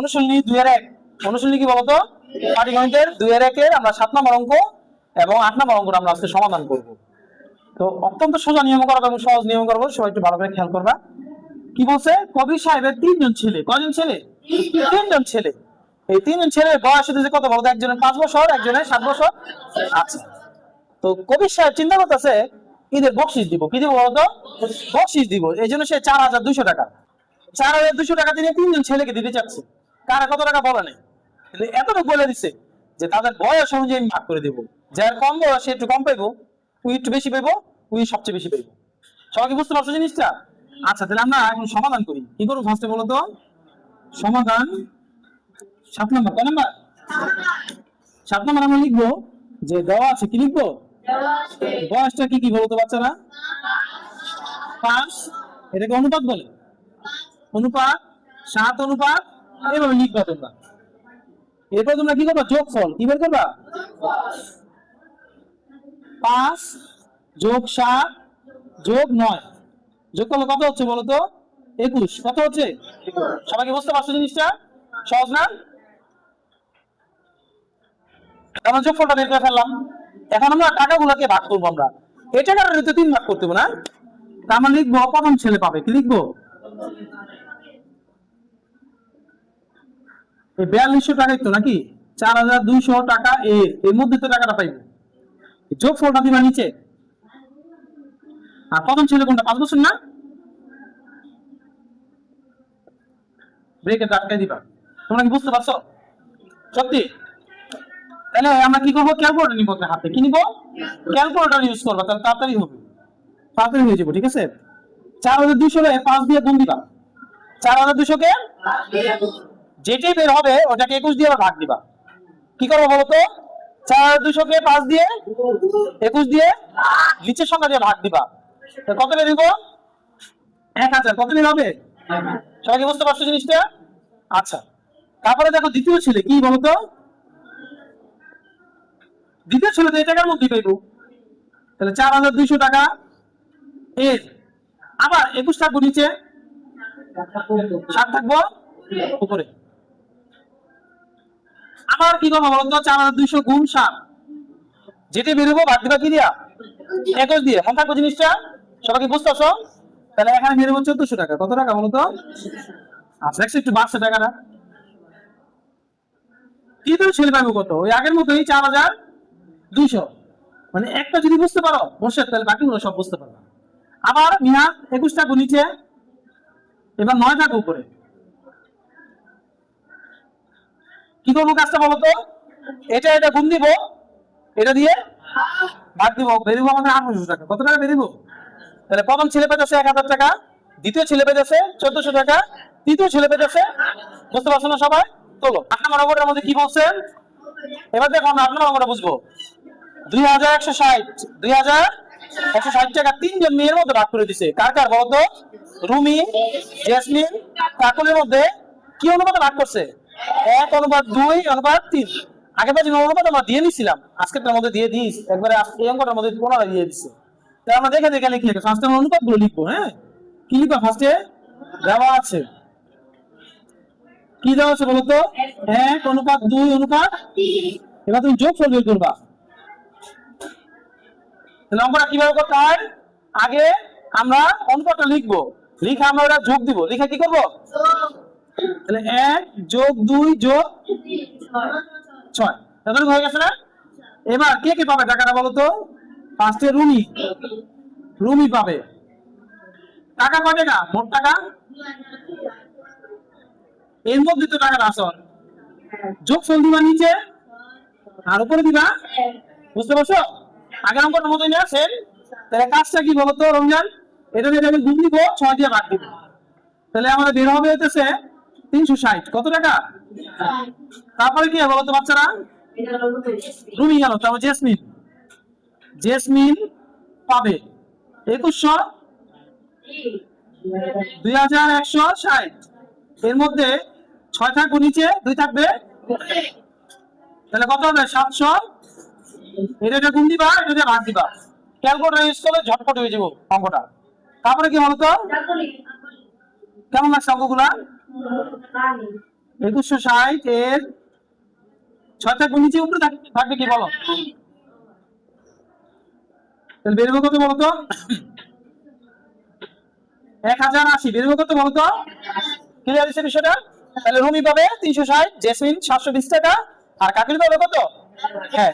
অনুশীলনী দুই এক। অনুশীলনী কি বলতো? পাটিগণিতের দুই এর আমরা সাত নম্বর অঙ্ক এবং আট নম্বর অঙ্ক আমরা আজকে সমাধান করব। তো অত্যন্ত সোজা নিয়ম করব এবং সহজ নিয়ম করব, সবাই একটু ভালো করে খেয়াল করবা। কি বলছে? সাহেবের তিনজন ছেলে। কজন ছেলে? তিনজন ছেলে। এই তিনজন ছেলের বয়স হচ্ছে কত বলতো? একজনের পাঁচ বছর, একজনের সাত বছর। আচ্ছা। তো কবি সাহেব চিন্তা করতেছে, ঈদের বকশিস দিব। কি দিব বলতো? বকশিস দিব। এই জন্য সে চার হাজার দুইশো টাকা। চার হাজার দুশো টাকা তিনি তিনজন ছেলেকে দিতে চাচ্ছে। কারা কত টাকা বলে নেই? কিন্তু এতটুকু বলে দিচ্ছে যে তাদের বয়স অনুযায়ী আমি ভাগ করে দেবো। যার কম বয়স, সে একটু কম পাইবো, উই একটু বেশি পাইবো, উই সবচেয়ে বেশি পাইবো। সবাই বুঝতে পারছ জিনিসটা? আচ্ছা তাহলে আমরা এখন সমাধান করি। কি করব ফার্স্টে বলো তো? সমাধান সাত নম্বর, কয় নম্বর? সাত নম্বর আমরা লিখব যে দেওয়া আছে কি লিখব? বয়সটা কি কি বলতো বাচ্চারা? পাঁচ, এটাকে অনুপাত বলে। অনুপাত সাত, অনুপাত লিখবা তোমরা এরপর তোমরা কি করবা? যোগফল। কি বের করবা? পাঁচ যোগ সাত যোগ নয়। যোগ করলে কত হচ্ছে বলো তো? একুশ। কত হচ্ছে? সবাইকে বুঝতে পারছ জিনিসটা? সহজ না? আমরা যোগফলটা বের করে ফেললাম। এখন আমরা টাকাগুলোকে ভাগ করব আমরা। এই টাকাটা তিন ভাগ করতে না? তা আমরা লিখব, প্রথম ছেলে পাবে। কি লিখব এই বিয়াল্লিশশো টাকাই তো নাকি? চার হাজার দুইশো টাকা এর এর মধ্যে তো টাকাটা পাইব যোগ ফলটা দিবা নিচে। আর প্রথম ছেলে কোনটা, পাঁচ বছর না? ব্রেকে দিবা। তোমরা কি বুঝতে পারছ? সত্যি? তাহলে আমরা কি করব? ক্যালকুলেটর নিবো হাতে। কি নিবো? ক্যালকুলেটর ইউজ করব। তাহলে তাড়াতাড়ি হবে। তাড়াতাড়ি হয়ে যাব, ঠিক আছে? চার হাজার দুইশো পাঁচ দিয়ে গুণ দিবা। চার হাজার দুইশোকে যেটাই বের হবে, ওটাকে একুশ দিয়ে ভাগ দিবা। কি করব বলো তো? চার দুইশোকে পাঁচ দিয়ে, একুশ দিয়ে নিচের সংখ্যা দিয়ে ভাগ দিবা। কত বের দিব? এক হাজার। কত বের হবে? সবাই বুঝতে পারছ জিনিসটা? আচ্ছা। তারপরে দেখো দ্বিতীয় ছেলে কি বলতো দ্বিতীয় ছেলে তো এই টাকার মধ্যেই পাইবো। তাহলে চার হাজার দুইশো টাকা। এর আবার একুশ থাকব নিচে? সাত থাকব? উপরে। আবার কি করব বলতো? চার হাজার দুইশো গুণ সাত। যেটি বেরোবো, বাদ দিবা কি দিয়া? একুশ দিয়ে। মন থাকব জিনিসটা সবাইকে বুঝতেছো? তাহলে এখানে বেরোবো চোদ্দশো টাকা। কত টাকা বলতো? আচ্ছা দেখছ একটু বাড়ছে টাকাটা। তৃতীয় ছেলে পাবো কত? ওই আগের মতোই চার হাজার দুইশো। মানে একটা যদি বুঝতে পারো, বসে, তাহলে বাকিগুলো সব বুঝতে পারবে। আবার মিয়া, একুশটা টাকা নিচে, এবার নয় টাকা উপরে। কি করব কাজটা বলো তো? এটা এটা গুণ দিব? এটা দিয়ে? ভাগ দিব। বেরিব আমাদের আঠারোশো টাকা। কত টাকা বেরিব তাহলে প্রথম ছেলে পেতেছে এক হাজার টাকা, দ্বিতীয় ছেলে পেতেছে চোদ্দশো টাকা, তৃতীয় ছেলে পেতেছে, বুঝতে পারছ না সবাই? তোলো আট নম্বর মধ্যে কি বলছে এবার দেখো আমরা আট নম্বর বুঝব। দুই হাজার একশো ষাট, দুই হাজার একশো ষাট টাকা তিনজন মেয়ের মধ্যে ভাগ করে দিছে। কার কার বলতো রুমি, জেসমিন, কাকুলের মধ্যে কি অনুপাতে ভাগ করছে? এক অনুপাত দুই, অনুপাত তিন। আগে বাজি অনুপাত আমরা দিয়ে নিছিলাম, আজকের মধ্যে দিয়ে দিস, একবারে এই অঙ্কটার মধ্যে পুনরায় দিয়ে দিচ্ছে তাই আমরা দেখে দেখে লিখি ফার্স্টে আমরা অনুপাতগুলো লিখব হ্যাঁ? কি লিখব ফার্স্টে দেওয়া আছে। কি দেওয়া আছে বলতো? এক অনুপাত দুই, অনুপাত এবার তুমি যোগ ফল বের করবা। তাহলে অঙ্কটা কীভাবে করতে হয়? আগে আমরা অঙ্কটা লিখব। লিখে আমরা ওটা যোগ দিব। লিখে কি করব? তাহলে এক যোগ দুই যোগ ছয়। হয়ে গেছে না? এবার কে কে পাবে টাকাটা বলো তো? ফার্স্টে রুমি। রুমি পাবে। টাকা টাকা মোট টাকা? এর মধ্যে তো আসল। দিবা নিচে। আর উপরে দিবা? বুঝতে পারছ? আগের অঙ্কটার মতোই না সেম তাহলে কাজটা কি বলতো রমজান? এটা দিয়ে আমি গুণ দিব, ছয় দিয়ে ভাগ দিব। তাহলে আমাদের বের হবে তিনশো ষাট। কত টাকা? তারপরে কি হবে বলতো বাচ্চারা? রুমি গেল তারপর জেসমিন। জেসমিন পাবে। একুশশো দুই হাজার একশো ষাট। এর মধ্যে ছয় থাকবে নিচে দুই থাকবে তাহলে কত হবে? সাতশো। এটা গুণ দিবা এটা ভাগ দিবা। ক্যালকুলেটর ইউজ করলে ঝটপট হয়ে যাব অঙ্কটা। তারপরে কি বলতো? কেমন লাগছে অঙ্কগুলা? একুশশো ষাট এর উপরে থাকবে কি বলো? কত এক হাজার আশি। বেরোবে কত বলো তো? ক্লিয়ার বিষয়টা? তাহলে রুমি পাবে তিনশো ষাট, জেসমিন সাতশো বিশ টাকা। আর কাকুলি পাবে কত? হ্যাঁ